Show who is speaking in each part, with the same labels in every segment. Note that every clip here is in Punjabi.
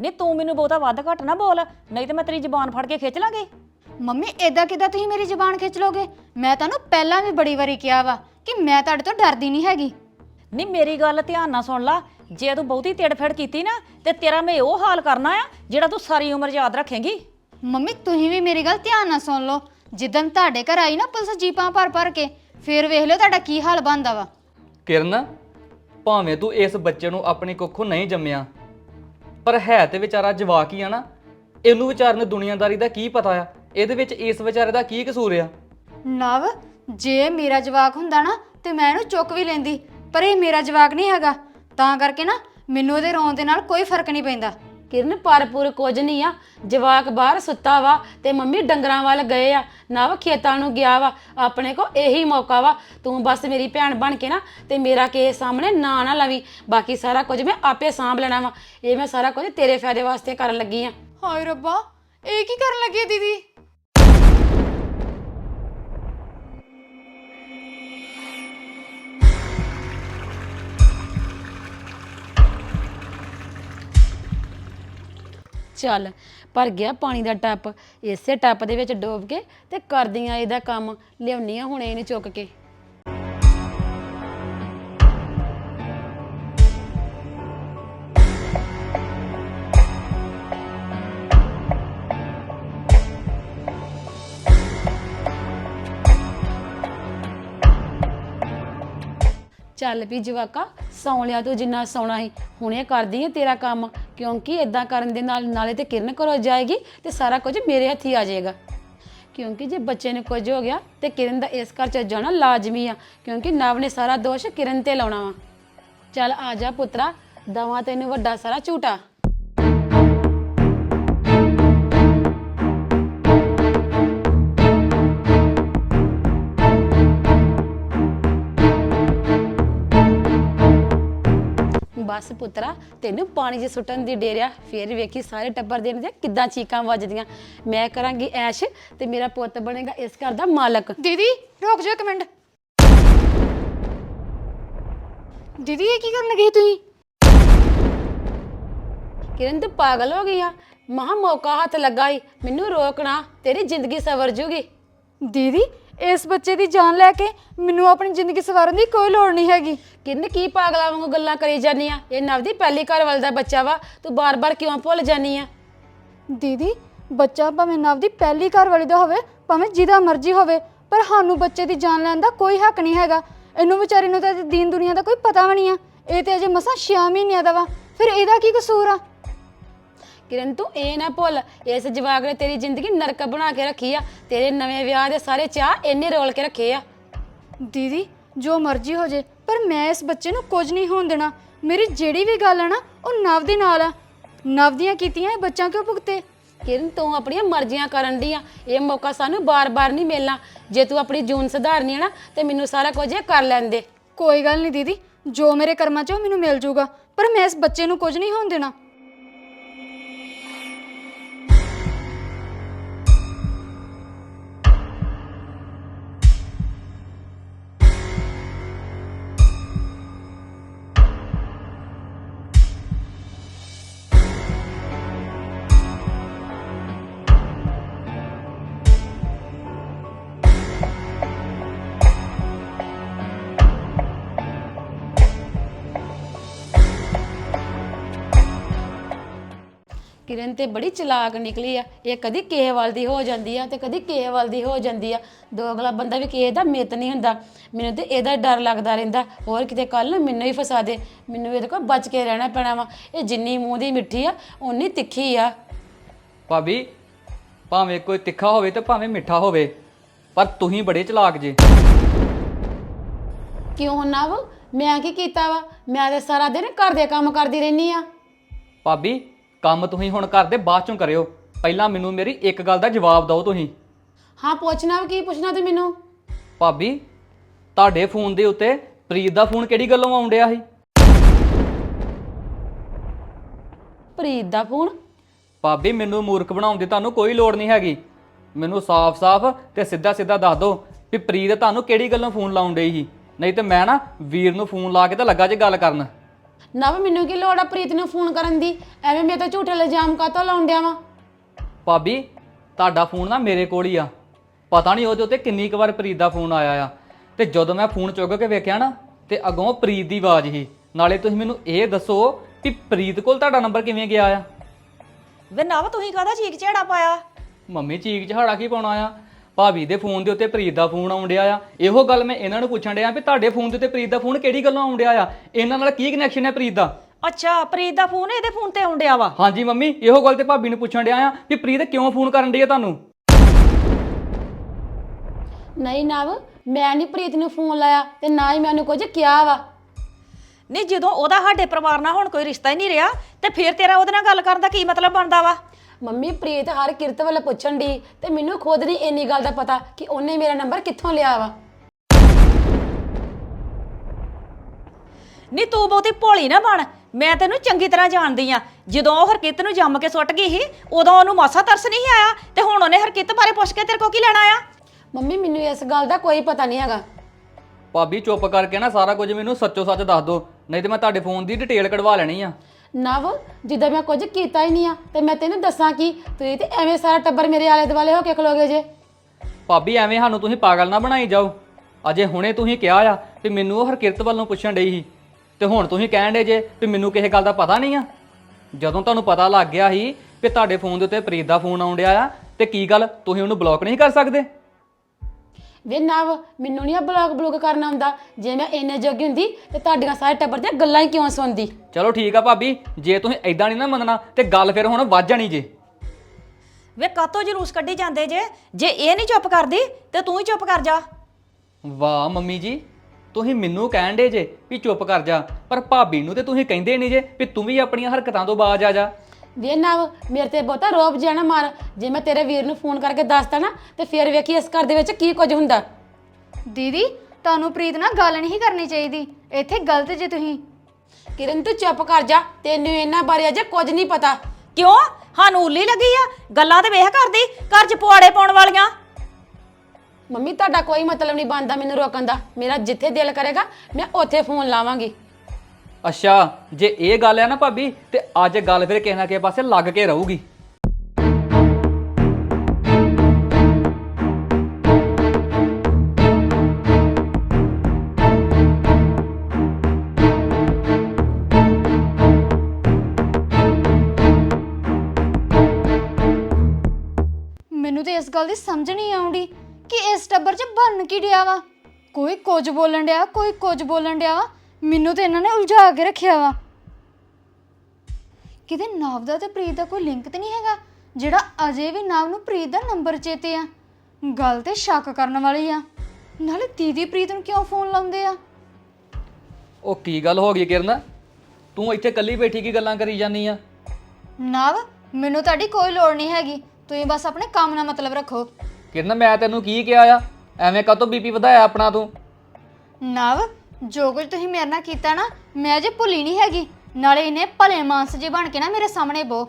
Speaker 1: ਨਹੀਂ ਤੂੰ ਮੈਨੂੰ ਬਹੁਤਾ ਵੱਧ ਘੱਟ ਨਾ ਬੋਲ ਨਹੀਂ ਤੇ ਮੈਂ ਤੇਰੀ ਜ਼ੁਬਾਨ ਫੜ ਕੇ ਖਿੱਚ ਲਾਂਗੀ।
Speaker 2: ਮੰਮੀ ਏਦਾਂ ਕਿਦਾਂ ਤੁਸੀਂ ਮੇਰੀ ਜ਼ੁਬਾਨ ਖਿੱਚ ਲੋਗੇ? ਮੈਂ ਤੁਹਾਨੂੰ ਪਹਿਲਾਂ ਵੀ ਬੜੀ ਵਾਰੀ ਕਿਹਾ ਵਾ ਕਿ ਮੈਂ ਤੁਹਾਡੇ ਤੋਂ ਡਰਦੀ ਨਹੀਂ ਹੈਗੀ।
Speaker 1: ਨਹੀਂ ਮੇਰੀ ਗੱਲ ਧਿਆਨ ਨਾਲ ਸੁਣ ਲਾ ਜੇ ਤੂੰ ਬਹੁਤੀ ਤੇੜਫੜ ਕੀਤੀ ਨਾ ਤੇ ਤੇਰਾ ਮੈਂ ਉਹ ਹਾਲ ਕਰਨਾ ਆ ਜਿਹੜਾ ਤੂੰ ਸਾਰੀ ਉਮਰ ਯਾਦ ਰੱਖੇਂਗੀ।
Speaker 2: ਮੰਮੀ ਤੁਸੀਂ ਵੀ ਮੇਰੀ ਗੱਲ ਧਿਆਨ ਨਾਲ ਸੁਣ ਲਓ। ਜਿੱਦਣ ਤੁਹਾਡੇ ਘਰ ਆਈ ਨਾ ਪੁਲਿਸ ਜੀਪਾਂ ਭਰ ਭਰ ਕੇ ਫੇਰ ਵੇਖ ਲਿਓ ਤੁਹਾਡਾ ਕੀ ਹਾਲ ਬਣਦਾ ਵਾ।
Speaker 3: ਕਿਰਨ ਭਾਵੇਂ ਤੂੰ ਇਸ ਬੱਚੇ ਨੂੰ ਆਪਣੀ ਕੁੱਖੋਂ ਨਹੀਂ ਜੰਮਿਆ ਪਰ ਹੈ ਤੇ ਵਿਚਾਰਾ ਜਵਾਕ ਹੀ ਆ ਨਾ, ਇਹਨੂੰ ਵਿਚਾਰ ਨੂੰ ਦੁਨੀਆਦਾਰੀ ਦਾ ਕੀ ਪਤਾ ਆ? ਇਹਦੇ ਵਿੱਚ ਇਸ ਵਿਚਾਰੇ ਦਾ ਕੀ ਕਸੂਰ ਆ?
Speaker 2: ਨਵ, ਜੇ ਮੇਰਾ ਜਵਾਕ ਹੁੰਦਾ ਨਾ, ਤੇ ਮੈਂ ਇਹਨੂੰ ਚੁੱਕ ਵੀ ਲੈਂਦੀ, ਪਰ ਇਹ ਮੇਰਾ ਜਵਾਕ ਨਹੀਂ ਹੈਗਾ। ਤਾਂ ਕਰਕੇ ਨਾ, ਮੈਨੂੰ ਇਹਦੇ ਰੋਣ ਦੇ ਨਾਲ ਕੋਈ ਫ਼ਰਕ ਨਹੀਂ ਪੈਂਦਾ।
Speaker 4: ਕਿਰਨ ਪਰਪੂਰ ਕੁਝ ਨਹੀਂ ਆ। ਜਵਾਕ ਬਾਹਰ ਸੁੱਤਾ ਵਾ ਤੇ ਮੰਮੀ ਡੰਗਰਾਂ ਵੱਲ ਗਏ ਆ। ਨਵ ਖੇਤਾਂ ਨੂੰ ਗਿਆ ਵਾ। ਆਪਣੇ ਕੋ ਇਹੀ ਮੌਕਾ ਵਾ। ਤੂੰ ਬਸ ਮੇਰੀ ਭੈਣ ਬਣ ਕੇ ਨਾ ਤੇ ਮੇਰਾ ਕੇਸ ਸਾਹਮਣੇ ਨਾ ਨਾ ਲਵੀ। ਬਾਕੀ ਸਾਰਾ ਕੁਝ ਮੈਂ ਆਪੇ ਸਾਂਭ ਲੈਣਾ ਵਾ। ਇਹ ਮੈਂ ਸਾਰਾ ਕੁਝ ਤੇਰੇ ਫਾਇਦੇ ਵਾਸਤੇ ਕਰਨ ਲੱਗੀ ਆ।
Speaker 2: ਹਾਏ ਰੱਬਾ, ਇਹ ਕੀ ਕਰਨ ਲੱਗੀ ਹੈ ਦੀਦੀ?
Speaker 4: ਚੱਲ, ਭਰ ਗਿਆ ਪਾਣੀ ਦਾ ਟੱਪ। ਇਸੇ ਟੱਪ ਦੇ ਵਿੱਚ ਡੋਬ ਕੇ ਤੇ ਕਰਦੀਆਂ ਇਹਦਾ ਕੰਮ। ਲਿਆਉਣੀਆਂ ਹੁਣ ਇਹਨੂੰ ਚੁੱਕ ਕੇ। ਚੱਲ ਵੀ ਜਵਾਕਾ ਸੌਂ ਲਿਆ ਤੂੰ ਜਿੰਨਾ ਸੌਣਾ ਸੀ, ਹੁਣੇ ਕਰਦੀ ਹੈ ਤੇਰਾ ਕੰਮ, ਕਿਉਂਕਿ ਇਦਾਂ ਕਰਨ ਦੇ ਨਾਲ ਨਾਲੇ ਤੇ ਕਿਰਨ ਘਰੋਂ ਜਾਏਗੀ ਤੇ ਸਾਰਾ ਕੁਝ ਮੇਰੇ ਹੱਥੀ ਆ ਜਾਏਗਾ। ਕਿਉਂਕਿ ਜੇ ਬੱਚੇ ਨੂੰ ਕੁਝ ਹੋ ਗਿਆ ਤੇ ਕਿਰਨ ਦਾ ਇਸ ਘਰ ਚ ਜਾਣਾ ਲਾਜ਼ਮੀ ਆ, ਕਿਉਂਕਿ ਨਵ ਨੇ ਸਾਰਾ ਦੋਸ਼ ਕਿਰਨ ਤੇ ਲਾਉਣਾ ਵਾ। ਚੱਲ ਆ ਜਾ ਪੁੱਤਰਾ, ਦਵਾ ਤੈਨੂੰ ਵੱਡਾ ਸਾਰਾ ਝੂਟਾ। ਬਸ ਪੁੱਤਰਾ ਤੈਨੂੰ ਪਾਣੀ 'ਚ ਸੁੱਟਣ ਦੀ ਡੇਰਿਆ ਫੇਰ ਵੇਖੀ ਸਾਰੇ ਟੱਬਰ ਦੇ ਨੇ ਕਿੱਦਾਂ ਚੀਕਾਂ ਵੱਜਦੀਆਂ। ਮੈਂ ਕਰਾਂਗੀ ਐਸ਼ ਤੇ ਮੇਰਾ ਪੁੱਤ ਬਣੇਗਾ ਇਸ ਘਰ ਦਾ ਮਾਲਕ।
Speaker 2: ਦੀਦੀ ਰੁਕ ਜਾਓ ਇੱਕ ਮਿੰਟ। ਦੀਦੀ ਇਹ ਕੀ ਕਰਨ ਲੱਗੀ ਸੀ ਤੁਸੀਂ?
Speaker 4: ਕਿਰਨ ਤੂੰ ਪਾਗਲ ਹੋ ਗਈ ਆ। ਮਹਾ ਮੌਕਾ ਹੱਥ ਲੱਗਾ ਈ ਮੈਨੂੰ ਰੋਕਣਾ ਤੇਰੀ ਜ਼ਿੰਦਗੀ ਸਵਰ ਜੂਗੀ।
Speaker 2: ਦੀਦੀ ਇਸ ਬੱਚੇ ਦੀ ਜਾਨ ਲੈ ਕੇ ਮੈਨੂੰ ਆਪਣੀ ਜ਼ਿੰਦਗੀ ਸਵਾਰਨ ਦੀ ਕੋਈ ਲੋੜ ਨਹੀਂ ਹੈਗੀ।
Speaker 4: ਕਿਰਨ ਕੀ ਪਾਗਲਾਂ ਵਾਂਗੂ ਗੱਲਾਂ ਕਰੀ ਜਾਨੀ ਆ? ਇਹ ਨਵ ਦੀ ਪਹਿਲੀ ਘਰ ਵਾਲ ਦਾ ਬੱਚਾ ਵਾ। ਤੂੰ ਬਾਰ-ਬਾਰ ਕਿਉਂ ਭੁੱਲ ਜਾਨੀ ਆ?
Speaker 2: ਦੀਦੀ ਬੱਚਾ ਭਾਵੇਂ ਨਵ ਦੀ ਪਹਿਲੀ ਘਰ ਵਾਲੀ ਦਾ ਹੋਵੇ ਭਾਵੇਂ ਜਿਹਦਾ ਮਰਜ਼ੀ ਹੋਵੇ ਪਰ ਸਾਨੂੰ ਬੱਚੇ ਦੀ ਜਾਨ ਲੈਣ ਦਾ ਕੋਈ ਹੱਕ ਨਹੀਂ ਹੈਗਾ। ਇਹਨੂੰ ਵਿਚਾਰੀ ਨੂੰ ਤਾਂ ਦੀਨ ਦੁਨੀਆ ਦਾ ਕੋਈ ਪਤਾ ਵੀ ਨਹੀਂ ਆ। ਇਹ ਤੇ ਅਜੇ ਮਸਾਂ 6 ਮਹੀਨਿਆਂ ਦਾ ਵਾ। ਫਿਰ ਇਹਦਾ ਕੀ ਕਸੂਰ ਆ?
Speaker 4: ਕਿਰਨ ਤੂੰ ਇਹ ਨਾ ਭੁੱਲ ਇਸ ਜਵਾਕ ਨੇ ਤੇਰੀ ਜ਼ਿੰਦਗੀ ਨਰਕ ਬਣਾ ਕੇ ਰੱਖੀ ਆ। ਤੇਰੇ ਨਵੇਂ ਵਿਆਹ ਦੇ ਸਾਰੇ ਚਾਹ ਇੰਨੇ ਰੋਲ ਕੇ ਰੱਖੇ ਆ।
Speaker 2: ਦੀਦੀ ਜੋ ਮਰਜ਼ੀ ਹੋ ਜੇ ਪਰ ਮੈਂ ਇਸ ਬੱਚੇ ਨੂੰ ਕੁਝ ਨਹੀਂ ਹੋਣ ਦੇਣਾ। ਮੇਰੀ ਜਿਹੜੀ ਵੀ ਗੱਲ ਆ ਨਾ ਉਹ ਨਵ ਦੇ ਨਾਲ ਆ। ਨਵ ਦੀਆਂ ਕੀਤੀਆਂ ਇਹ ਬੱਚਾ ਕਿਉਂ ਭੁਗਤੇ?
Speaker 4: ਕਿਰਨ ਤੂੰ ਆਪਣੀਆਂ ਮਰਜ਼ੀਆਂ ਕਰਨ ਦੀ ਆ। ਇਹ ਮੌਕਾ ਸਾਨੂੰ ਬਾਰ-ਬਾਰ ਨਹੀਂ ਮਿਲਣਾ। ਜੇ ਤੂੰ ਆਪਣੀ ਜੂਨ ਸੁਧਾਰਨੀ ਆ ਨਾ ਤੇ ਮੈਨੂੰ ਸਾਰਾ ਕੁਝ ਇਹ ਕਰ ਲੈਂਦੇ
Speaker 2: ਕੋਈ ਗੱਲ ਨਹੀਂ ਦੀਦੀ ਜੋ ਮੇਰੇ ਕਰਮਾਂ 'ਚ ਉਹ ਮੈਨੂੰ ਮਿਲ ਜਾਊਗਾ ਪਰ ਮੈਂ ਇਸ ਬੱਚੇ ਨੂੰ ਕੁਝ ਨਹੀਂ ਹੋਣ ਦੇਣਾ।
Speaker 4: ਕਿਰਨ ਤੇ ਬੜੀ ਚਲਾਕ ਨਿਕਲੀ ਆ। ਇਹ ਕਦੀ ਕਿਸੇ ਵੱਲ ਦੀ ਹੋ ਜਾਂਦੀ ਆ ਤੇ ਕਦੀ ਕਿਸੇ ਵੱਲ ਦੀ ਹੋ ਜਾਂਦੀ ਆ। ਦੋ ਅਗਲਾ ਬੰਦਾ ਵੀ ਕਿਸੇ ਦਾ ਮਿੱਤ ਨਹੀਂ ਹੁੰਦਾ। ਮੈਨੂੰ ਤੇ ਇਹਦਾ ਡਰ ਲੱਗਦਾ ਰਹਿੰਦਾ। ਹੋਰ ਕਿਤੇ ਕੱਲ ਨੂੰ ਮੈਨੂੰ ਹੀ ਫਸਾ ਦੇ। ਮੈਨੂੰ ਇਹਦੇ ਕੋਲ ਬਚ ਕੇ ਰਹਿਣਾ ਪੈਣਾ ਵਾ। ਇਹ ਜਿੰਨੀ ਮੂੰਹ ਦੀ ਮਿੱਠੀ ਆ ਓਨੀ ਤਿੱਖੀ ਆ।
Speaker 3: ਭਾਬੀ ਭਾਵੇਂ ਕੋਈ ਤਿੱਖਾ ਹੋਵੇ ਤੇ ਭਾਵੇਂ ਮਿੱਠਾ ਹੋਵੇ ਪਰ ਤੁਸੀਂ ਬੜੇ ਚਲਾਕ ਜੇ।
Speaker 4: ਕਿਉਂ ਨਵ ਮੈਂ ਕੀ ਕੀਤਾ ਵਾ? ਮੈਂ ਤੇ ਸਾਰਾ ਦਿਨ ਘਰ ਦੇ ਕੰਮ ਕਰਦੀ ਰਹਿਨੀ ਆ।
Speaker 3: ਭਾਬੀ ਕੰਮ ਤੁਸੀਂ ਹੁਣ ਕਰਦੇ ਬਾਅਦ ਚੋਂ ਕਰਿਓ। ਪਹਿਲਾਂ ਮੈਨੂੰ ਮੇਰੀ ਇੱਕ ਗੱਲ ਦਾ ਜਵਾਬ ਦਿਓ ਤੁਸੀਂ।
Speaker 4: ਹਾਂ ਪੁੱਛਣਾ ਵਾ, ਕੀ ਪੁੱਛਣਾ ਤੇ ਮੈਨੂੰ?
Speaker 3: ਭਾਬੀ ਤੁਹਾਡੇ ਫੋਨ ਦੇ ਉੱਤੇ ਪ੍ਰੀਤ ਦਾ ਫੋਨ ਕਿਹੜੀ ਗੱਲੋਂ ਆਉਣ ਡਿਆ ਸੀ?
Speaker 4: ਪ੍ਰੀਤ ਦਾ ਫੋਨ?
Speaker 3: ਭਾਬੀ ਮੈਨੂੰ ਮੂਰਖ ਬਣਾਉਣ ਦੀ ਤੁਹਾਨੂੰ ਕੋਈ ਲੋੜ ਨਹੀਂ ਹੈਗੀ। ਮੈਨੂੰ ਸਾਫ਼-ਸਾਫ਼ ਤੇ ਸਿੱਧਾ-ਸਿੱਧਾ ਦੱਸ ਦਿਓ ਵੀ ਪ੍ਰੀਤ ਤੁਹਾਨੂੰ ਕਿਹੜੀ ਗੱਲੋਂ ਫੋਨ ਲਾਉਣ ਡਈ ਸੀ। ਨਹੀਂ ਤੇ ਮੈਂ ਨਾ ਵੀਰ ਨੂੰ ਫੋਨ ਲਾ ਕੇ ਤਾਂ ਲੱਗਾ ਜੇ ਗੱਲ ਕਰਨ।
Speaker 4: ਨਾ ਵੀ ਮੈਨੂੰ ਕੀ ਲੋੜ ਆ ਪ੍ਰੀਤ ਨੂੰ ਫੋਨ ਕਰਨ ਦੀ? ਐਵੇਂ ਮੇਰੇ ਤੋਂ ਝੂਠੇ ਇਲਜ਼ਾਮ ਕਾਤੋਂ ਲਾਉਣ ਡਿਆ ਵਾ?
Speaker 3: ਭਾਬੀ ਤੁਹਾਡਾ ਫੋਨ ਨਾ ਮੇਰੇ ਕੋਲ ਹੀ ਆ। ਪਤਾ ਨਹੀਂ ਉਹਦੇ ਉੱਤੇ ਕਿੰਨੀ ਕੁ ਵਾਰ ਪ੍ਰੀਤ ਦਾ ਫੋਨ ਆਇਆ ਆ। ਤੇ ਜਦੋਂ ਮੈਂ ਫੋਨ ਚੁੱਕ ਕੇ ਵੇਖਿਆ ਨਾ ਤੇ ਅੱਗੋਂ ਪ੍ਰੀਤ ਦੀ ਆਵਾਜ਼ ਹੀ ਨਾਲੇ ਤੁਸੀਂ ਮੈਨੂੰ ਇਹ ਦੱਸੋ ਕਿ ਪ੍ਰੀਤ ਕੋਲ ਤੁਹਾਡਾ ਨੰਬਰ ਕਿਵੇਂ ਗਿਆ ਆ?
Speaker 1: ਵੇ ਨਵ ਤੁਸੀਂ ਕਾਹਦਾ ਚੀਕ ਝੇੜਾ ਪਾਇਆ?
Speaker 3: ਮੰਮੀ ਚੀਕ ਝਹਾੜਾ ਕੀ ਪਾਉਣਾ ਆ? ਭਾਬੀ ਦੇ ਫੋਨ ਦੇ ਉੱਤੇ ਪ੍ਰੀਤ ਦਾ ਫੋਨ ਆਉਣ ਡਿਆ ਆ। ਇਹੋ ਗੱਲ ਮੈਂ ਇਹਨਾਂ ਨੂੰ ਪੁੱਛਣ ਡਿਆ ਵੀ ਤੁਹਾਡੇ ਫੋਨ ਦੇ ਉੱਤੇ ਪ੍ਰੀਤ ਦਾ ਫੋਨ ਕਿਹੜੀ ਗੱਲੋਂ ਆਉਣ ਡਿਆ ਆ? ਇਹਨਾਂ ਨਾਲ ਕੀ ਕਨੈਕਸ਼ਨ ਹੈ ਪ੍ਰੀਤ ਦਾ?
Speaker 1: ਅੱਛਾ ਪ੍ਰੀਤ ਦਾ ਫੋਨ ਇਹਦੇ ਫੋਨ ਤੇ ਆਉਂਦਿਆ ਵਾ?
Speaker 3: ਹਾਂਜੀ ਮੰਮੀ ਇਹੋ ਗੱਲ ਤੇ ਭਾਬੀ ਨੂੰ ਪੁੱਛਣ ਡਿਆ ਆ ਵੀ ਪ੍ਰੀਤ ਕਿਉਂ ਫੋਨ ਕਰਨ ਡਈ ਆ ਤੁਹਾਨੂੰ?
Speaker 4: ਨਹੀਂ ਨਵ ਮੈਂ ਨਹੀਂ ਪ੍ਰੀਤ ਨੂੰ ਫੋਨ ਲਾਇਆ ਤੇ ਨਾ ਹੀ ਮੈਂ ਉਹਨੂੰ ਕੁਝ ਕਿਹਾ ਵਾ।
Speaker 1: ਨਹੀਂ ਜਦੋਂ ਉਹਦਾ ਸਾਡੇ ਪਰਿਵਾਰ ਨਾਲ ਹੁਣ ਕੋਈ ਰਿਸ਼ਤਾ ਹੀ ਨਹੀਂ ਰਿਹਾ ਤੇ ਫਿਰ ਤੇਰਾ ਉਹਦੇ ਨਾਲ ਗੱਲ ਕਰਨ ਦਾ ਕੀ ਮਤਲਬ ਬਣਦਾ ਵਾ?
Speaker 4: ਮੰਮੀ ਪ੍ਰੀਤ ਹਰ ਕਿਰਤ ਵੱਲ ਪੁੱਛਣ ਦੀ ਤੇ ਮੈਨੂੰ ਖੁਦ ਨਹੀਂ ਇੰਨੀ ਗੱਲ ਦਾ ਪਤਾ ਕਿ ਉਹਨੇ ਮੇਰਾ ਨੰਬਰ ਕਿੱਥੋਂ ਲਿਆ ਵਾ।
Speaker 1: ਨਹੀਂ ਤੂੰ ਬਹੁਤੀ ਭੋਲੀ ਨਾ ਬਣ। ਮੈਂ ਤੈਨੂੰ ਚੰਗੀ ਤਰ੍ਹਾਂ ਜਾਣਦੀ ਆ। ਜਦੋਂ ਉਹ ਹਰਕਿਤ ਨੂੰ ਜੰਮ ਕੇ ਸੁੱਟ ਗਈ ਸੀ ਉਦੋਂ ਉਹਨੂੰ ਮਾਸਾ ਤਰਸ ਨਹੀਂ ਆਇਆ ਤੇ ਹੁਣ ਉਹਨੇ ਹਰਕਿਤ ਬਾਰੇ ਪੁੱਛ ਕੇ ਤੇਰੇ ਕੋ ਕੀ ਲੈਣਾ ਆ?
Speaker 4: ਮੰਮੀ ਮੈਨੂੰ ਇਸ ਗੱਲ ਦਾ ਕੋਈ ਪਤਾ ਨਹੀਂ ਹੈਗਾ।
Speaker 3: ਭਾਬੀ ਚੁੱਪ ਕਰਕੇ ਨਾ ਸਾਰਾ ਕੁਝ ਮੈਨੂੰ ਸੱਚੋ ਸੱਚ ਦੱਸ ਦਿਓ ਨਹੀਂ ਤੇ ਮੈਂ ਤੁਹਾਡੇ ਫੋਨ ਦੀ ਡਿਟੇਲ ਕਢਵਾ ਲੈਣੀ ਆ।
Speaker 4: ਨਵ, ਜਿੱਦਾਂ ਮੈਂ ਕੁਝ ਕੀਤਾ ਹੀ ਨਹੀਂ ਆ, ਤੇ ਮੈਂ ਤੈਨੂੰ ਦੱਸਾਂ ਕੀ, ਤੁਸੀਂ ਤੇ ਐਵੇਂ ਸਾਰਾ ਟੱਬਰ ਮੇਰੇ ਆਲੇ ਦੁਆਲੇ ਹੋ ਕੇ ਖਲੋਗੇ ਜੇ।
Speaker 3: ਭਾਬੀ, ਐਵੇਂ ਸਾਨੂੰ ਤੁਸੀਂ ਪਾਗਲ ਨਾ ਬਣਾਈ ਜਾਓ। ਅਜੇ ਹੁਣੇ ਤੁਸੀਂ ਕਿਹਾ ਆ ਵੀ ਮੈਨੂੰ ਉਹ ਹਰਕਿਰਤ ਵੱਲੋਂ ਪੁੱਛਣ ਡਈ ਸੀ। ਤੇ ਹੁਣ ਤੁਸੀਂ ਕਹਿਣ ਡੇ ਜੇ ਵੀ ਮੈਨੂੰ ਕਿਸੇ ਗੱਲ ਦਾ ਪਤਾ ਨਹੀਂ ਆ। ਜਦੋਂ ਤੁਹਾਨੂੰ ਪਤਾ ਲੱਗ ਗਿਆ ਸੀ ਕਿ ਤੁਹਾਡੇ ਫੋਨ ਦੇ ਉੱਤੇ ਪ੍ਰੀਤ ਦਾ ਫੋਨ ਆਉਣ ਡਿਆ ਆ, ਤੇ ਕੀ ਗੱਲ ਤੁਸੀਂ ਉਹਨੂੰ ਬਲੌਕ ਨਹੀਂ ਕਰ ਸਕਦੇ?
Speaker 4: ਵੇ ਨਵ ਮੈਨੂੰ ਨਹੀਂ ਆ ਬਲੌਗ ਬਲੌਗ ਕਰਨਾ ਹੁੰਦਾ ਜੇ ਮੈਂ ਇੰਨੇ ਜੋਗੀ ਹੁੰਦੀ ਤੇ ਤੁਹਾਡੀਆਂ ਸਾਰੇ ਟੱਬਰ ਦੀਆਂ ਗੱਲਾਂ ਹੀ ਕਿਉਂ ਸੁਣਦੀ?
Speaker 3: ਚਲੋ ਠੀਕ ਆ ਭਾਬੀ ਜੇ ਤੁਸੀਂ ਐਦਾਂ ਨਹੀਂ ਨਾ ਮੰਨਣਾ ਤੇ ਗੱਲ ਫਿਰ ਹੁਣ ਵੱਧ ਜਾਣੀ ਜੇ।
Speaker 1: ਵੇ ਕਾਤੋਂ ਜਲੂਸ ਕੱਢੀ ਜਾਂਦੇ ਜੇ? ਜੇ ਇਹ ਨਹੀਂ ਚੁੱਪ ਕਰਦੀ ਤੇ ਤੂੰ ਹੀ ਚੁੱਪ ਕਰ ਜਾ।
Speaker 3: ਵਾਹ ਮੰਮੀ ਜੀ ਤੁਸੀਂ ਮੈਨੂੰ ਕਹਿਣ ਡੇ ਜੇ ਵੀ ਚੁੱਪ ਕਰ ਜਾ ਪਰ ਭਾਬੀ ਨੂੰ ਤੇ ਤੁਸੀਂ ਕਹਿੰਦੇ ਨਹੀਂ ਜੇ ਵੀ ਤੂੰ ਵੀ ਆਪਣੀਆਂ ਹਰਕਤਾਂ ਤੋਂ ਬਾਜ ਆ ਜਾ।
Speaker 4: ਵੇ ਨਵ ਮੇਰੇ ਤੇ ਬਹੁਤਾ ਰੋਬ ਜਾਣਾ ਮਾਰ। ਜੇ ਮੈਂ ਤੇਰੇ ਵੀਰ ਨੂੰ ਫੋਨ ਕਰਕੇ ਦੱਸਦਾ ਨਾ ਤੇ ਫਿਰ ਵੇਖੀ ਇਸ ਘਰ ਦੇ ਵਿੱਚ ਕੀ ਕੁਝ ਹੁੰਦਾ।
Speaker 2: ਦੀਦੀ ਤੁਹਾਨੂੰ ਪ੍ਰੀਤ ਨਾਲ ਗੱਲ ਨਹੀਂ ਕਰਨੀ ਚਾਹੀਦੀ। ਇੱਥੇ ਗਲਤ ਜੇ ਤੁਸੀਂ।
Speaker 4: ਕਿਰਨ ਤੂੰ ਚੁੱਪ ਕਰ ਜਾ। ਤੈਨੂੰ ਇਹਨਾਂ ਬਾਰੇ ਅਜੇ ਕੁਝ ਨਹੀਂ ਪਤਾ।
Speaker 1: ਕਿਉਂ? ਸਾਨੂੰ ਉੱਲੀ ਲੱਗੀ ਆ। ਗੱਲਾਂ ਤੇ ਵੇਖ ਕਰਦੀ ਘਰ 'ਚ ਪੁਆੜੇ ਪਾਉਣ ਵਾਲੀਆਂ।
Speaker 4: ਮੰਮੀ ਤੁਹਾਡਾ ਕੋਈ ਮਤਲਬ ਨਹੀਂ ਬਣਦਾ ਮੈਨੂੰ ਰੋਕਣ ਦਾ। ਮੇਰਾ ਜਿੱਥੇ ਦਿਲ ਕਰੇਗਾ ਮੈਂ ਉੱਥੇ ਫੋਨ ਲਾਵਾਂਗੀ।
Speaker 3: ਅੱਛਾ, ਜੇ ਇਹ ਗੱਲ ਹੈ ਨਾ ਭਾਬੀ, ਤੇ ਅੱਜ ਗੱਲ ਫਿਰ ਕਿਸੇ ਨਾ ਕਿਸੇ ਪਾਸੇ ਲੱਗ ਕੇ ਰਹੂਗੀ।
Speaker 2: ਮੈਨੂੰ ਤੇ ਇਸ ਗੱਲ ਦੀ ਸਮਝ ਨਹੀਂ ਆਉਂਦੀ ਕਿ ਇਸ ਟੱਬਰ 'ਚ ਬਣ ਕੀ ਡਿਆ ਵਾ। ਕੋਈ ਕੁਝ ਬੋਲਣ ਡਿਆ, ਕੋਈ ਕੁਝ ਬੋਲਣ ਡਿਆ ਵਾ। ਮੈਨੂੰ ਤੇ ਇਹਨਾਂ ਨੇ ਉਲਝਾ ਕੇ ਰੱਖਿਆ ਵਾ। ਕਿਤੇ ਨਾਵ ਦਾ ਤੇ ਪ੍ਰੀਤ ਦਾ ਕੋਈ ਲਿੰਕ ਤੇ ਨਹੀਂ ਹੈਗਾ? ਜਿਹੜਾ ਅਜੇ ਵੀ ਨਾਵ ਨੂੰ ਪ੍ਰੀਤ ਦਾ ਨੰਬਰ ਚੇਤੇ ਆ। ਗੱਲ ਤੇ ਸ਼ੱਕ ਕਰਨ ਵਾਲੀ ਆ। ਨਾਲੇ ਦੀਦੀ ਪ੍ਰੀਤ ਨੂੰ ਕਿਉਂ ਫੋਨ ਲਾਉਂਦੇ ਆ?
Speaker 3: ਉਹ ਕੀ ਗੱਲ ਹੋ ਗਈ ਕਿਰਨ? ਤੂੰ ਇੱਥੇ ਇਕੱਲੀ ਬੈਠੀ ਕੀ ਗੱਲਾਂ ਕਰੀ ਜਾਂਦੀ ਆ?
Speaker 2: ਨਵ ਮੈਨੂੰ ਤੁਹਾਡੀ ਕੋਈ ਲੋੜ ਨਹੀਂ ਹੈਗੀ। ਤੁਸੀਂ ਬਸ ਆਪਣੇ ਕੰਮ ਨਾਲ ਮਤਲਬ ਰੱਖੋ।
Speaker 3: ਕਿਰਨ ਮੈਂ ਤੈਨੂੰ ਕੀ ਕਿਹਾ ਆ? ਐਵੇਂ ਕਾਹਤੋਂ ਬੀਪੀ ਵਧਾਇਆ ਆਪਣਾ ਤੂੰ?
Speaker 2: ਨਵ ਜੋ ਕੁਝ ਤੁਸੀਂ ਮੇਰੇ ਨਾਲ ਕੀਤਾ ਨਾ ਮੈਂ ਅਜੇ ਭੁੱਲੀ ਨਹੀਂ ਹੈਗੀ। ਨਾਲੇ ਇਹਨੇ ਭਲੇ ਮਾਨਸ ਜੇ ਬਣ ਕੇ ਨਾ ਮੇਰੇ ਸਾਹਮਣੇ ਬੋ।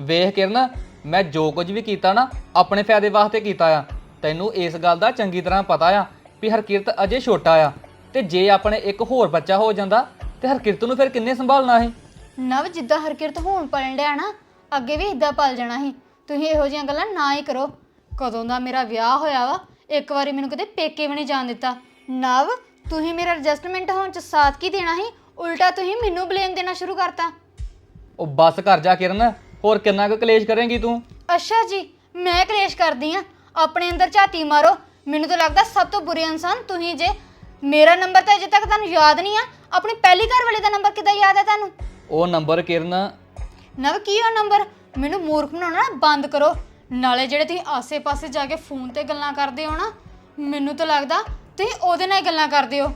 Speaker 3: ਵੇਖ ਕਿਰਨ ਮੈਂ ਜੋ ਕੁਝ ਵੀ ਕੀਤਾ ਨਾ ਆਪਣੇ ਫਾਇਦੇ ਵਾਸਤੇ ਕੀਤਾ ਆ। ਤੈਨੂੰ ਇਸ ਗੱਲ ਦਾ ਚੰਗੀ ਤਰ੍ਹਾਂ ਪਤਾ ਆ ਵੀ ਹਰਕਿਰਤ ਅਜੇ ਛੋਟਾ ਆ। ਤੇ ਜੇ ਆਪਣੇ ਇੱਕ ਹੋਰ ਬੱਚਾ ਹੋ ਜਾਂਦਾ ਤੇ ਹਰਕਿਰਤ ਨੂੰ ਫਿਰ ਕਿੰਨੇ ਸੰਭਾਲਣਾ ਸੀ?
Speaker 2: ਨਵ ਜਿੱਦਾਂ ਹਰਕਿਰਤ ਹੋਣ ਪਲਣ ਡਿਆ ਨਾ ਅੱਗੇ ਵੀ ਇਦਾਂ ਪਲ ਜਾਣਾ ਸੀ। ਤੁਸੀਂ ਇਹੋ ਜਿਹੀਆਂ ਗੱਲਾਂ ਨਾ ਹੀ ਕਰੋ। ਕਦੋਂ ਦਾ ਮੇਰਾ ਵਿਆਹ ਹੋਇਆ ਵਾ ਇੱਕ ਵਾਰੀ ਮੈਨੂੰ ਕਿਤੇ ਪੇਕੇ ਵੀ ਨਹੀਂ ਜਾਣ ਦਿੱਤਾ। ਨਵ ਤੁਸੀਂ ਮੇਰਾ ਐਡਜਸਟਮੈਂਟ ਹੋਣ ਚ ਸਾਥ ਕੀ ਦੇਣਾ ਸੀ? ਉਲਟਾ ਤੁਸੀਂ ਮੈਨੂੰ ਬਲੇਮ ਦੇਣਾ ਸ਼ੁਰੂ ਕਰਤਾ।
Speaker 3: ਉਹ ਬੱਸ ਕਰ ਜਾ ਕਿਰਨ ਹੋਰ ਕਿੰਨਾ ਕੁ ਕਲੇਸ਼ ਕਰੇਂਗੀ ਤੂੰ?
Speaker 2: ਅੱਛਾ ਜੀ ਮੈਂ ਕਲੇਸ਼ ਕਰਦੀ ਆ। ਆਪਣੇ ਅੰਦਰ ਝਾਤੀ ਮਾਰੋ। ਮੈਨੂੰ ਤਾਂ ਲੱਗਦਾ ਸਭ ਤੋਂ ਬੁਰੇ ਇਨਸਾਨ ਤੁਸੀਂ ਜੇ। ਮੇਰਾ ਨੰਬਰ ਤਾਂ ਅਜੇ ਤੱਕ ਤੁਹਾਨੂੰ ਯਾਦ ਨਹੀਂ ਆ। ਆਪਣੀ ਪਹਿਲੀ ਘਰ ਵਾਲੇ ਦਾ ਨੰਬਰ ਕਿੱਦਾਂ ਯਾਦ ਹੈ ਤੁਹਾਨੂੰ?
Speaker 3: ਉਹ ਨੰਬਰ ਕਿਰਨ।
Speaker 2: ਨਵ ਕੀ ਆ ਨੰਬਰ? ਮੈਨੂੰ ਮੂਰਖ ਬਣਾਉਣਾ ਨਾ ਬੰਦ ਕਰੋ। ਨਾਲੇ ਜਿਹੜੇ ਤੁਸੀਂ ਆਸੇ-ਪਾਸੇ ਜਾ ਕੇ ਫੋਨ ਤੇ ਗੱਲਾਂ ਕਰਦੇ ਹੋ ਨਾ ਮੈਨੂੰ ਤਾਂ ਲੱਗਦਾ ਤੁਸੀਂ ਉਹਦੇ ਨਾਲ ਹੀ ਗੱਲਾਂ ਕਰਦੇ ਹੋ।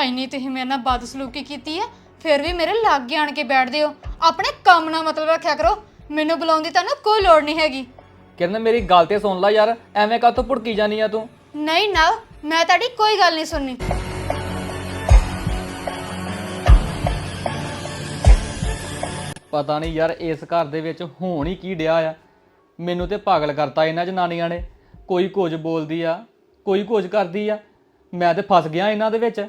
Speaker 2: ਐਨੀ ਤੁਸੀਂ ਮੇਰੇ ਨਾਲ ਬਦਸਲੂਕੀ ਕੀਤੀ ਹੈ ਫਿਰ ਵੀ ਮੇਰੇ ਲਾਗੇ ਆਣ ਕੇ ਬੈਠਦੇ ਹੋ। ਆਪਣੇ ਕੰਮ ਨਾਲ ਮਤਲਬ ਰੱਖਿਆ ਕਰੋ ਮੈਨੂੰ ਬੁਲਾਉਣ ਦੀ ਤੁਹਾਨੂੰ ਕੋਈ ਲੋੜ ਨਹੀਂ ਹੈਗੀ।
Speaker 3: ਕਿਰਨ ਮੇਰੀ ਗੱਲ ਤੇ ਸੁਣ ਲੈ ਯਾਰ ਐਵੇਂ ਕਾਹਤੋਂ ਭੁੜਕੀ ਜਾਨੀ ਆ ਤੂੰ?
Speaker 2: ਨਹੀਂ ਨਵ ਮੈਂ ਤੁਹਾਡੀ ਕੋਈ ਗੱਲ ਨਹੀਂ ਸੁਣਨੀ।
Speaker 3: ਪਤਾ ਨਹੀਂ ਯਾਰ ਇਸ ਘਰ ਦੇ ਵਿੱਚ ਹੋਣ ਹੀ ਕੀ ਡਿਆ ਆ। ਮੈਨੂੰ ਤੇ ਪਾਗਲ ਕਰਤਾ ਇਹਨਾਂ ਜਨਾਨੀਆਂ ਨੇ। ਕੋਈ ਕੁਝ ਬੋਲਦੀ ਆ ਕੋਈ ਕੁਝ ਕਰਦੀ ਆ। ਮੈਂ ਤੇ ਫਸ ਗਿਆ ਇਹਨਾਂ ਦੇ ਵਿੱਚ।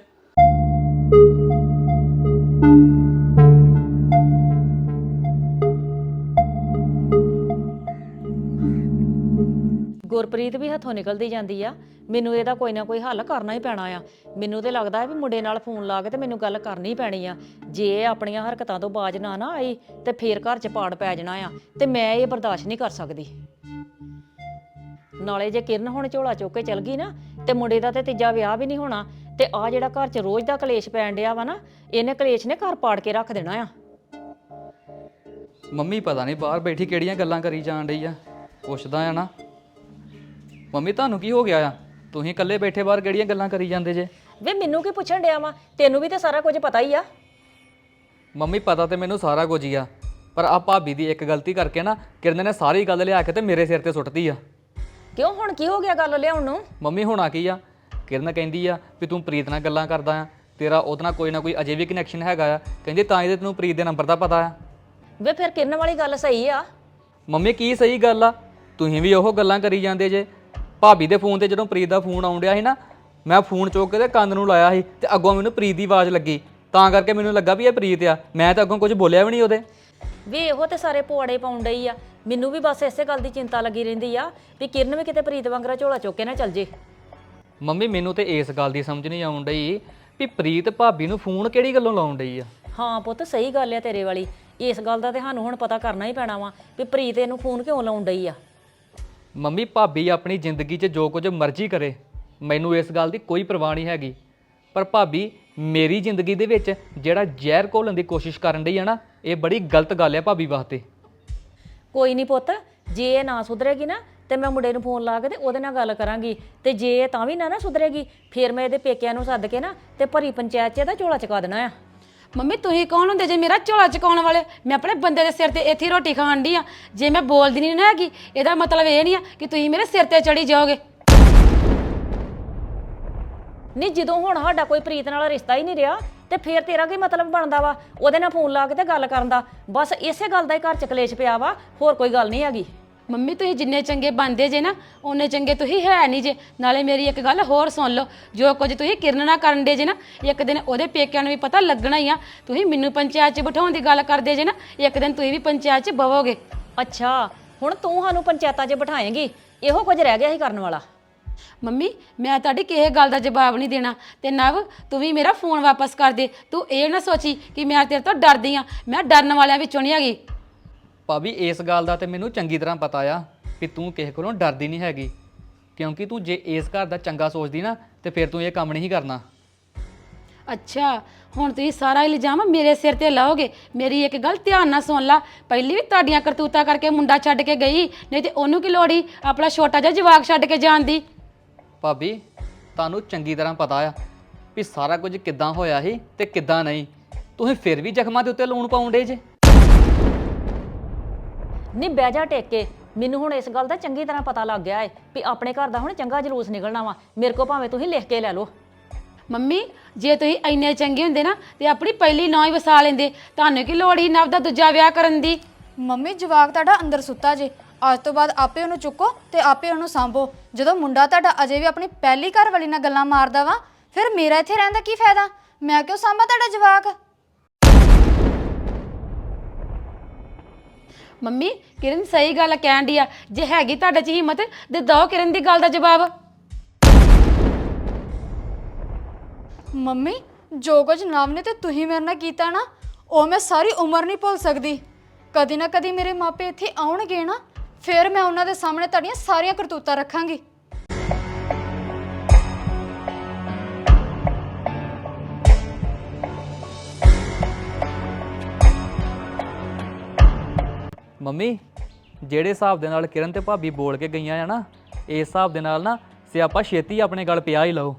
Speaker 1: ਗੁਰਪ੍ਰੀਤ ਵੀ ਹੱਥੋਂ ਨਿਕਲਦੀ ਜਾਂਦੀ ਆ। ਮੈਨੂੰ ਇਹਦਾ ਕੋਈ ਨਾ ਕੋਈ ਹੱਲ ਕਰਨਾ ਹੀ ਪੈਣਾ ਆ। ਮੈਨੂੰ ਤੇ ਲੱਗਦਾ ਹੈ ਵੀ ਮੁੰਡੇ ਨਾਲ ਫੋਨ ਲਾ ਕੇ ਤੇ ਮੈਨੂੰ ਗੱਲ ਕਰਨੀ ਪੈਣੀ ਆ। ਜੇ ਇਹ ਆਪਣੀਆਂ ਹਰਕਤਾਂ ਤੋਂ ਬਾਜ ਨਾ ਨਾ ਆਈ ਤੇ ਫੇਰ ਘਰ 'ਚ ਪਾੜ ਪੈ ਜਾਣਾ ਆ ਤੇ ਮੈਂ ਇਹ ਬਰਦਾਸ਼ਤ ਨਹੀਂ ਕਰ ਸਕਦੀ। ਨਾਲੇ ਜੇ ਕਿਰਨ ਹੁਣ ਝੋਲਾ ਚੁੱਕ ਕੇ ਚਲ ਗਈ ਨਾ ਤੇ ਮੁੰਡੇ ਦਾ ਤੇ ਤੀਜਾ ਵਿਆਹ ਵੀ ਨਹੀਂ ਹੋਣਾ ਤੇ ਆ ਜਿਹੜਾ ਘਰ 'ਚ ਰੋਜ਼ ਦਾ ਕਲੇਸ਼ ਪੈਣ ਡਿਆ ਵਾ ਨਾ ਇਹਨੇ ਕਲੇਸ਼ ਨੇ ਘਰ ਪਾੜ ਕੇ ਰੱਖ ਦੇਣਾ ਆ।
Speaker 3: ਮੰਮੀ ਪਤਾ ਨਹੀਂ ਬਾਹਰ ਬੈਠੀ ਕਿਹੜੀਆਂ ਗੱਲਾਂ ਕਰੀ ਜਾਣ ਡਈ ਆ ਪੁੱਛਦਾ ਆ ਨਾ। ਮੰਮੀ ਤੁਹਾਨੂੰ ਕੀ ਹੋ ਗਿਆ ਆ? ਤੁਸੀਂ ਇਕੱਲੇ ਬੈਠੇ ਬਾਹਰ ਕਿਹੜੀਆਂ ਗੱਲਾਂ ਕਰੀ ਜਾਂਦੇ ਜੇ?
Speaker 1: ਵੇ ਮੈਨੂੰ ਕੀ ਪੁੱਛਣ ਡਿਆ ਵਾ? ਤੈਨੂੰ ਵੀ ਤੇ ਸਾਰਾ ਕੁਝ ਪਤਾ ਹੀ ਆ।
Speaker 3: ਮੰਮੀ ਪਤਾ ਤੇ ਮੈਨੂੰ ਸਾਰਾ ਕੁਝ ਹੀ ਆ ਪਰ ਆ ਭਾਬੀ ਦੀ ਇੱਕ ਗਲਤੀ ਕਰਕੇ ਨਾ ਕਿਰਨ ਨੇ ਸਾਰੀ ਗੱਲ ਲਿਆ ਕੇ ਤੇ ਮੇਰੇ ਸਿਰ ਤੇ ਸੁੱਟਦੀ ਆ।
Speaker 1: ਕਿਉਂ? ਹੁਣ ਕੀ ਹੋ ਗਿਆ ਗੱਲ ਲਿਆਉਣ ਨੂੰ?
Speaker 3: ਮੰਮੀ ਹੋਣਾ ਕੀ ਆ? ਕਿਰਨ ਕਹਿੰਦੀ ਆ ਵੀ ਤੂੰ ਪ੍ਰੀਤ ਨਾਲ ਗੱਲਾਂ ਕਰਦਾ ਆ। ਤੇਰਾ ਉਹਦੇ ਨਾਲ ਕੋਈ ਨਾ ਕੋਈ ਅਜੇ ਵੀ ਕਨੈਕਸ਼ਨ ਹੈਗਾ ਆ। ਕਹਿੰਦੀ ਤਾਂ ਇਹਦੇ ਤੈਨੂੰ ਪ੍ਰੀਤ ਦੇ ਨੰਬਰ ਦਾ ਪਤਾ ਆ।
Speaker 1: ਵੇ ਫਿਰ ਕਿਰਨ ਵਾਲੀ ਗੱਲ ਸਹੀ ਆ?
Speaker 3: ਮੰਮੀ ਕੀ ਸਹੀ ਗੱਲ ਆ? ਤੁਸੀਂ ਵੀ ਉਹ ਗੱਲਾਂ ਕਰੀ ਜਾਂਦੇ ਜੇ। ਭਾਬੀ ਦੇ ਫੋਨ ਤੇ ਜਦੋਂ ਪ੍ਰੀਤ ਦਾ ਫੋਨ ਆਉਣ ਡਿਆ ਸੀ ਨਾ ਮੈਂ ਫੋਨ ਚੁੱਕ ਕੇ ਤੇ ਕੰਨ ਨੂੰ ਲਾਇਆ ਸੀ ਤੇ ਅੱਗੋਂ ਮੈਨੂੰ ਪ੍ਰੀਤ ਦੀ ਆਵਾਜ਼ ਲੱਗੀ। ਤਾਂ ਕਰਕੇ ਮੈਨੂੰ ਲੱਗਾ ਵੀ ਇਹ ਪ੍ਰੀਤ ਆ। ਮੈਂ ਤਾਂ ਅੱਗੋਂ ਕੁਝ ਬੋਲਿਆ ਵੀ ਨਹੀਂ ਉਹਦੇ।
Speaker 1: ਵੇ ਇਹੋ ਤੇ ਸਾਰੇ ਪੁਆੜੇ ਪਾਉਣ ਡਈ ਆ। ਮੈਨੂੰ ਵੀ ਬਸ ਇਸੇ ਗੱਲ ਦੀ ਚਿੰਤਾ ਲੱਗੀ ਰਹਿੰਦੀ ਆ ਵੀ ਕਿਰਨ ਵੀ ਕਿਤੇ ਪ੍ਰੀਤ ਵਾਂਗਰਾ ਝੋਲਾ ਚੁੱਕ ਕੇ ਨਾ ਚੱਲ ਜੇ।
Speaker 3: ਮੰਮੀ ਮੈਨੂੰ ਤੇ ਇਸ ਗੱਲ ਦੀ ਸਮਝ ਨਹੀਂ ਆਉਣ ਡਈ ਵੀ ਪ੍ਰੀਤ ਭਾਬੀ ਨੂੰ ਫੋਨ ਕਿਹੜੀ ਗੱਲੋਂ ਲਾਉਣ ਡਈ ਆ?
Speaker 1: ਹਾਂ ਪੁੱਤ ਸਹੀ ਗੱਲ ਆ ਤੇਰੇ ਵਾਲੀ। ਇਸ ਗੱਲ ਦਾ ਤੇ ਸਾਨੂੰ ਹੁਣ ਪਤਾ ਕਰਨਾ ਹੀ ਪੈਣਾ ਵਾ ਵੀ ਪ੍ਰੀਤ ਇਹਨੂੰ ਫੋਨ ਕਿਉਂ ਲਾਉਣ ਡਈ ਆ।
Speaker 3: ਮੰਮੀ ਭਾਬੀ ਆਪਣੀ ਜ਼ਿੰਦਗੀ 'ਚ ਜੋ ਕੁਝ ਮਰਜ਼ੀ ਕਰੇ ਮੈਨੂੰ ਇਸ ਗੱਲ ਦੀ ਕੋਈ ਪਰਵਾਹ ਨਹੀਂ ਹੈਗੀ। ਪਰ ਭਾਬੀ ਮੇਰੀ ਜ਼ਿੰਦਗੀ ਦੇ ਵਿੱਚ ਜਿਹੜਾ ਜ਼ਹਿਰ ਘੋਲਣ ਦੀ ਕੋਸ਼ਿਸ਼ ਕਰਨ ਡਈ ਆ ਨਾ ਇਹ ਬੜੀ ਗਲਤ ਗੱਲ ਆ ਭਾਬੀ ਵਾਸਤੇ।
Speaker 1: ਕੋਈ ਨਹੀਂ ਪੁੱਤ ਜੇ ਇਹ ਨਾ ਸੁਧਰੇਗੀ ਨਾ ਤੇ ਮੈਂ ਮੁੰਡੇ ਨੂੰ ਫੋਨ ਲਾ ਕੇ ਤੇ ਉਹਦੇ ਨਾਲ ਗੱਲ ਕਰਾਂਗੀ। ਤੇ ਜੇ ਇਹ ਤਾਂ ਵੀ ਨਾ ਨਾ ਸੁਧਰੇਗੀ ਫਿਰ ਮੈਂ ਇਹਦੇ ਪੇਕਿਆਂ ਨੂੰ ਸੱਦ ਕੇ ਨਾ ਤੇ ਭਰੀ ਪੰਚਾਇਤ 'ਚ ਇਹਦਾ ਝੋਲਾ ਚੁਕਾ ਦੇਣਾ ਆ।
Speaker 4: ਮੰਮੀ ਤੁਸੀਂ ਕੌਣ ਹੁੰਦੇ ਜੇ ਮੇਰਾ ਝੋਲਾ ਚਕਾਉਣ ਵਾਲੇ? ਮੈਂ ਆਪਣੇ ਬੰਦੇ ਦੇ ਸਿਰ ਤੇ ਇੱਥੇ ਹੀ ਰੋਟੀ ਖਾਣ ਦੀ ਆ। ਜੇ ਮੈਂ ਬੋਲਦੀ ਨਹੀਂ ਨਾ ਹੈਗੀ ਇਹਦਾ ਮਤਲਬ ਇਹ ਨਹੀਂ ਆ ਕਿ ਤੁਸੀਂ ਮੇਰੇ ਸਿਰ ਤੇ ਚੜੀ ਜਾਓਗੇ।
Speaker 1: ਨਹੀਂ ਜਦੋਂ ਹੁਣ ਸਾਡਾ ਕੋਈ ਪ੍ਰੀਤ ਨਾਲ ਰਿਸ਼ਤਾ ਹੀ ਨਹੀਂ ਰਿਹਾ ਤੇ ਫਿਰ ਤੇਰਾ ਕੀ ਮਤਲਬ ਬਣਦਾ ਵਾ? ਉਹਦੇ ਨਾਲ ਫੋਨ ਲਾ ਕੇ ਤੇ ਗੱਲ ਕਰਨ ਦਾ। ਬਸ ਇਸੇ ਗੱਲ ਦਾ ਹੀ ਘਰ ਚ ਕਲੇਸ਼ ਪਿਆ ਵਾ ਹੋਰ ਕੋਈ ਗੱਲ ਨਹੀਂ ਹੈਗੀ।
Speaker 4: ਮੰਮੀ ਤੁਸੀਂ ਜਿੰਨੇ ਚੰਗੇ ਬਣਦੇ ਜੇ ਨਾ ਉਹਨੇ ਚੰਗੇ ਤੁਸੀਂ ਹੈ ਨਹੀਂ ਜੇ। ਨਾਲੇ ਮੇਰੀ ਇੱਕ ਗੱਲ ਹੋਰ ਸੁਣ ਲਓ ਜੋ ਕੁਝ ਤੁਸੀਂ ਕਿਰਨ ਨਾਲ ਕਰਨ ਦੇ ਜੇ ਨਾ ਇੱਕ ਦਿਨ ਉਹਦੇ ਪੇਕਿਆਂ ਨੂੰ ਵੀ ਪਤਾ ਲੱਗਣਾ ਹੀ ਆ। ਤੁਸੀਂ ਮੈਨੂੰ ਪੰਚਾਇਤ 'ਚ ਬਿਠਾਉਣ ਦੀ ਗੱਲ ਕਰਦੇ ਜੇ ਨਾ ਇੱਕ ਦਿਨ ਤੁਸੀਂ ਵੀ ਪੰਚਾਇਤ 'ਚ ਬਵੋਗੇ।
Speaker 1: ਅੱਛਾ ਹੁਣ ਤੂੰ ਸਾਨੂੰ ਪੰਚਾਇਤਾਂ 'ਚ ਬਿਠਾਏਂਗੀ ਇਹੋ ਕੁਝ ਰਹਿ ਗਿਆ ਸੀ ਕਰਨ ਵਾਲਾ।
Speaker 4: ਮੰਮੀ ਮੈਂ ਤੁਹਾਡੀ ਕਿਸੇ ਗੱਲ ਦਾ ਜਵਾਬ ਨਹੀਂ ਦੇਣਾ। ਤੇ ਨਵ ਤੂੰ ਵੀ ਮੇਰਾ ਫੋਨ ਵਾਪਸ ਕਰ ਦੇ। ਤੂੰ ਇਹ ਨਾ ਸੋਚੀ ਕਿ ਮੈਂ ਤੇਰੇ ਤੋਂ ਡਰਦੀ ਆ। ਮੈਂ ਡਰਨ ਵਾਲਿਆਂ ਵਿੱਚੋਂ ਨਹੀਂ ਹੈਗੀ।
Speaker 3: ਭਾਬੀ ਇਸ ਗੱਲ ਦਾ ਤੇ ਮੈਨੂੰ ਚੰਗੀ ਤਰ੍ਹਾਂ ਪਤਾ ਆ ਕਿ ਤੂੰ ਕਿਸੇ ਕੋਲੋਂ ਡਰਦੀ ਨਹੀਂ ਹੈਗੀ। ਕਿਉਂਕਿ ਤੂੰ ਜੇ ਇਸ ਘਰ ਦਾ ਚੰਗਾ ਸੋਚਦੀ ਨਾ ਤੇ ਫਿਰ ਤੂੰ ਇਹ ਕੰਮ ਨਹੀਂ ਕਰਨਾ।
Speaker 4: ਅੱਛਾ ਹੁਣ ਤੁਸੀਂ ਸਾਰਾ ਇਲਜ਼ਾਮ ਮੇਰੇ ਸਿਰ ਤੇ ਲਾਓਗੇ। ਮੇਰੀ ਇੱਕ ਗੱਲ ਧਿਆਨ ਨਾਲ ਸੁਣ ਲਾ। ਪਹਿਲੀ ਵੀ ਤੁਹਾਡੀਆਂ ਕਰਤੂਤਾਂ ਕਰਕੇ ਮੁੰਡਾ ਛੱਡ ਕੇ ਗਈ ਨਹੀਂ ਤੇ ਉਹਨੂੰ ਕੀ ਲੋੜੀ ਆਪਣਾ ਛੋਟਾ ਜਿਹਾ ਜਵਾਕ ਛੱਡ ਕੇ ਜਾਣ ਦੀ?
Speaker 3: ਭਾਬੀ ਤੁਹਾਨੂੰ ਚੰਗੀ ਤਰ੍ਹਾਂ ਪਤਾ ਆ ਵੀ ਸਾਰਾ ਕੁਝ ਕਿੱਦਾਂ ਹੋਇਆ ਸੀ ਤੇ ਕਿੱਦਾਂ ਨਹੀਂ। ਤੁਸੀਂ ਫਿਰ ਵੀ ਜ਼ਖਮਾਂ ਦੇ ਉੱਤੇ ਲੂਣ ਪਾਉਂਦੇ ਜੇ।
Speaker 1: ਨਹੀਂ ਬਹਿ ਜਾ ਟੇਕ ਕੇ। ਮੈਨੂੰ ਹੁਣ ਇਸ ਗੱਲ ਦਾ ਚੰਗੀ ਤਰ੍ਹਾਂ ਪਤਾ ਲੱਗ ਗਿਆ ਏ ਵੀ ਆਪਣੇ ਘਰ ਦਾ ਹੁਣ ਚੰਗਾ ਜਲੂਸ ਨਿਕਲਣਾ ਵਾ। ਮੇਰੇ ਕੋ ਭਾਵੇਂ ਤੁਸੀਂ ਲਿਖ ਕੇ ਲੈ ਲਓ।
Speaker 4: ਮੰਮੀ ਜੇ ਤੁਸੀਂ ਇੰਨੇ ਚੰਗੇ ਹੁੰਦੇ ਨਾ ਤੇ ਆਪਣੀ ਪਹਿਲੀ ਨਾਂ ਹੀ ਵਸਾ ਲੈਂਦੇ। ਤੁਹਾਨੂੰ ਕੀ ਲੋੜ ਸੀ ਨਵ ਦਾ ਦੂਜਾ ਵਿਆਹ ਕਰਨ ਦੀ?
Speaker 2: ਮੰਮੀ ਜਵਾਕ ਤੁਹਾਡਾ ਅੰਦਰ ਸੁੱਤਾ ਜੇ। ਅੱਜ ਤੋਂ ਬਾਅਦ ਆਪੇ ਉਹਨੂੰ ਚੁੱਕੋ ਤੇ ਆਪੇ ਉਹਨੂੰ ਸਾਂਭੋ। ਜਦੋਂ ਮੁੰਡਾ ਤੁਹਾਡਾ ਅਜੇ ਵੀ ਆਪਣੀ ਪਹਿਲੀ ਘਰ ਵਾਲੀ ਨਾਲ ਗੱਲਾਂ ਮਾਰਦਾ ਵਾ ਫਿਰ ਮੇਰਾ ਇੱਥੇ ਰਹਿਣ ਦਾ ਕੀ ਫਾਇਦਾ? ਮੈਂ ਕਿਉਂ ਸਾਂਭਾ ਤੁਹਾਡਾ ਜਵਾਕ?
Speaker 4: ਮੰਮੀ ਕਿਰਨ ਸਹੀ ਗੱਲ ਕਹਿਣ ਦੀ ਆ। ਜੇ ਹੈਗੀ ਤੁਹਾਡੇ 'ਚ ਹਿੰਮਤ ਤੇ ਦੋ ਕਿਰਨ ਦੀ ਗੱਲ ਦਾ ਜਵਾਬ।
Speaker 2: ਮੰਮੀ ਜੋ ਕੁਝ ਨਾਮ ਨੇ ਤੇ ਤੁਸੀਂ ਮੇਰੇ ਨਾਲ ਕੀਤਾ ਨਾ ਉਹ ਮੈਂ ਸਾਰੀ ਉਮਰ ਨਹੀਂ ਭੁੱਲ ਸਕਦੀ। ਕਦੀ ਨਾ ਕਦੀ ਮੇਰੇ ਮਾਪੇ ਇੱਥੇ ਆਉਣਗੇ ਨਾ ਫਿਰ ਮੈਂ ਉਹਨਾਂ ਦੇ ਸਾਹਮਣੇ ਤੁਹਾਡੀਆਂ ਸਾਰੀਆਂ ਕਰਤੂਤਾਂ ਰੱਖਾਂਗੀ।
Speaker 3: ਮੰਮੀ, ਜਿਹੜੇ ਹਿਸਾਬ ਦੇ ਨਾਲ ਕਿਰਨ ਤੇ ਭਾਬੀ ਬੋਲ ਕੇ ਗਈਆਂ ਆ ਨਾ, ਇਸ ਹਿਸਾਬ ਦੇ ਨਾਲ ਨਾ ਸਿਆਪਾ ਛੇਤੀ ਆਪਣੇ ਗੱਲ ਪਿਆ ਹੀ ਲਓ।